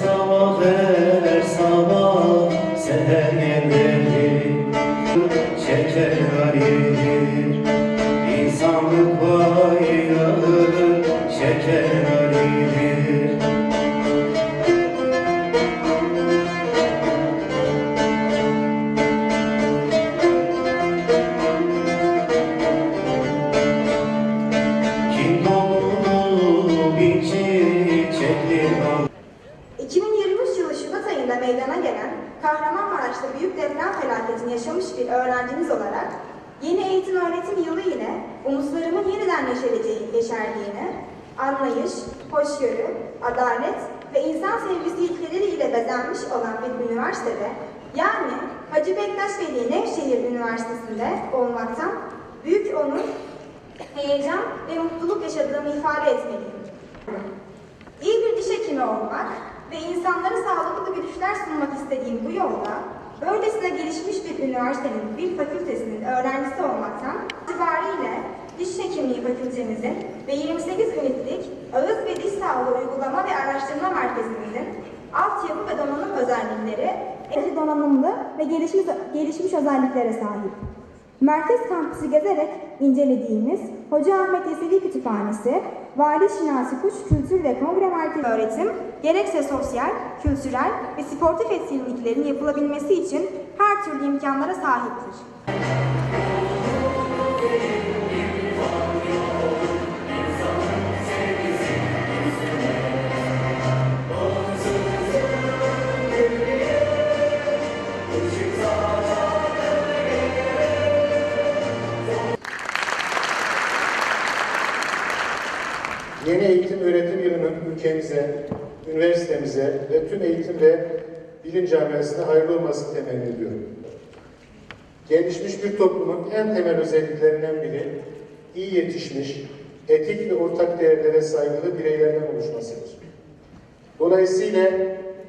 sabah her sabah seher yerleri şeker haridir İnsanlık bayrağının şeker haridir Kim doğdu bir çiçekli meydana gelen Kahramanmaraş'ta büyük deprem felaketini yaşamış bir öğrencimiz olarak yeni eğitim öğretim yılı ile umutlarımın yeniden yeşereceği, yeşerdiğini, anlayış, hoşgörü, adalet ve insan sevgisi ilkeleriyle bezenmiş olan bir üniversitede yani Hacı Bektaş Veli Nevşehir Üniversitesi'nde olmaktan büyük onur, heyecan ve mutluluk yaşadığımı ifade etmeliyim. İyi bir diş hekimi olmak ve insanlara sağlıklı görüşler sunmak istediğim bu yolda böylesine gelişmiş bir üniversitenin bir fakültesinin öğrencisi olmaktan itibariyle diş hekimliği fakültemizin ve 28 ünitlik ağız ve diş sağlığı uygulama ve araştırma merkezimizin altyapı ve donanım özellikleri en donanımlı ve gelişmiş, gelişmiş özelliklere sahip. Merkez kampüsü gezerek incelediğimiz Hoca Ahmet Yesevi Kütüphanesi, Vali Şinasi Kuş Kültür ve Kongre Merkezi öğretim, gerekse sosyal, kültürel ve sportif etkinliklerin yapılabilmesi için her türlü imkanlara sahiptir. Ülkemize, üniversitemize ve tüm eğitim ve bilim camiasına hayırlı olmasını temenni ediyorum. Gelişmiş bir toplumun en temel özelliklerinden biri iyi yetişmiş, etik ve ortak değerlere saygılı bireylerden oluşmasıdır. Dolayısıyla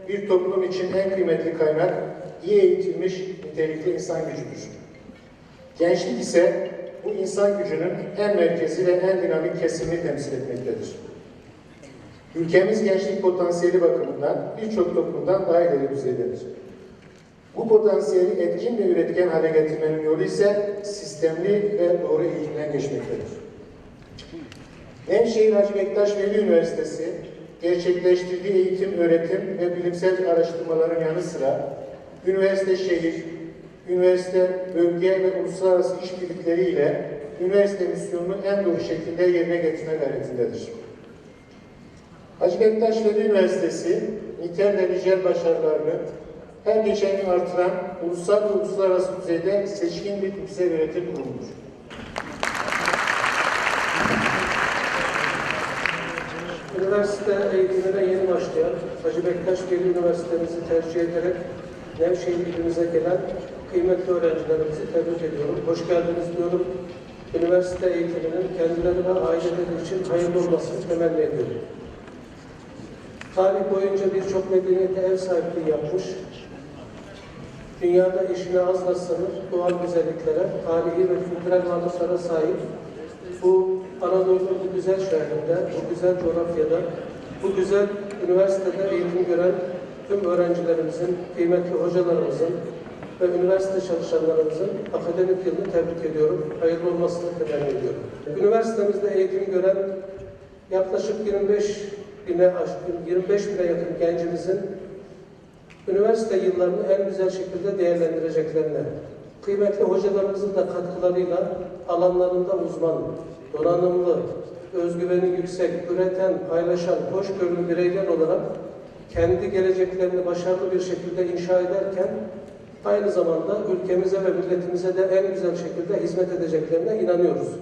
bir toplum için en kıymetli kaynak iyi eğitilmiş nitelikli insan gücüdür. Gençlik ise bu insan gücünün en merkezi ve en dinamik kesimini temsil etmektedir. Ülkemiz gençlik potansiyeli bakımından birçok toplumdan daha ileri düzeydedir. Bu potansiyeli etkin ve üretken hale getirmenin yolu ise sistemli ve doğru eğitimden geçmektedir. Nevşehir Hacı Bektaş Veli Üniversitesi gerçekleştirdiği eğitim, öğretim ve bilimsel araştırmaların yanı sıra üniversite şehir, üniversite, bölge ve uluslararası işbirlikleriyle üniversite misyonunu en doğru şekilde yerine getirme gayretindedir. Hacı Bektaş Veli Üniversitesi, nitel ve nicel başarılarını her geçen gün artıran ulusal ve uluslararası düzeyde seçkin bir yüksek öğretim kurumudur. Üniversite eğitimine yeni başlayan Hacı Bektaş Veli Üniversitemizi tercih ederek Nevşehir ilimize gelen kıymetli öğrencilerimizi tebrik ediyorum. Hoş geldiniz diyorum. Üniversite eğitiminin kendileri ve aileleri için hayırlı olmasını temenni ediyorum. Tarih boyunca birçok medeniyete ev sahipliği yapmış, dünyada eşine az rastlanır doğal güzelliklere, tarihi ve kültürel varlıklara sahip bu Anadolu'nun bu güzel şehrinde, bu güzel coğrafyada, bu güzel üniversitede eğitim gören tüm öğrencilerimizin, kıymetli hocalarımızın ve üniversite çalışanlarımızın akademik yılını tebrik ediyorum. Hayırlı olmasını temenni ediyorum. Üniversitemizde eğitim gören yaklaşık 25 bine aşkın, 25 bine yakın gencimizin üniversite yıllarını en güzel şekilde değerlendireceklerine, kıymetli hocalarımızın da katkılarıyla alanlarında uzman, donanımlı, özgüveni yüksek, üreten, paylaşan, hoşgörülü bireyler olarak kendi geleceklerini başarılı bir şekilde inşa ederken aynı zamanda ülkemize ve milletimize de en güzel şekilde hizmet edeceklerine inanıyoruz.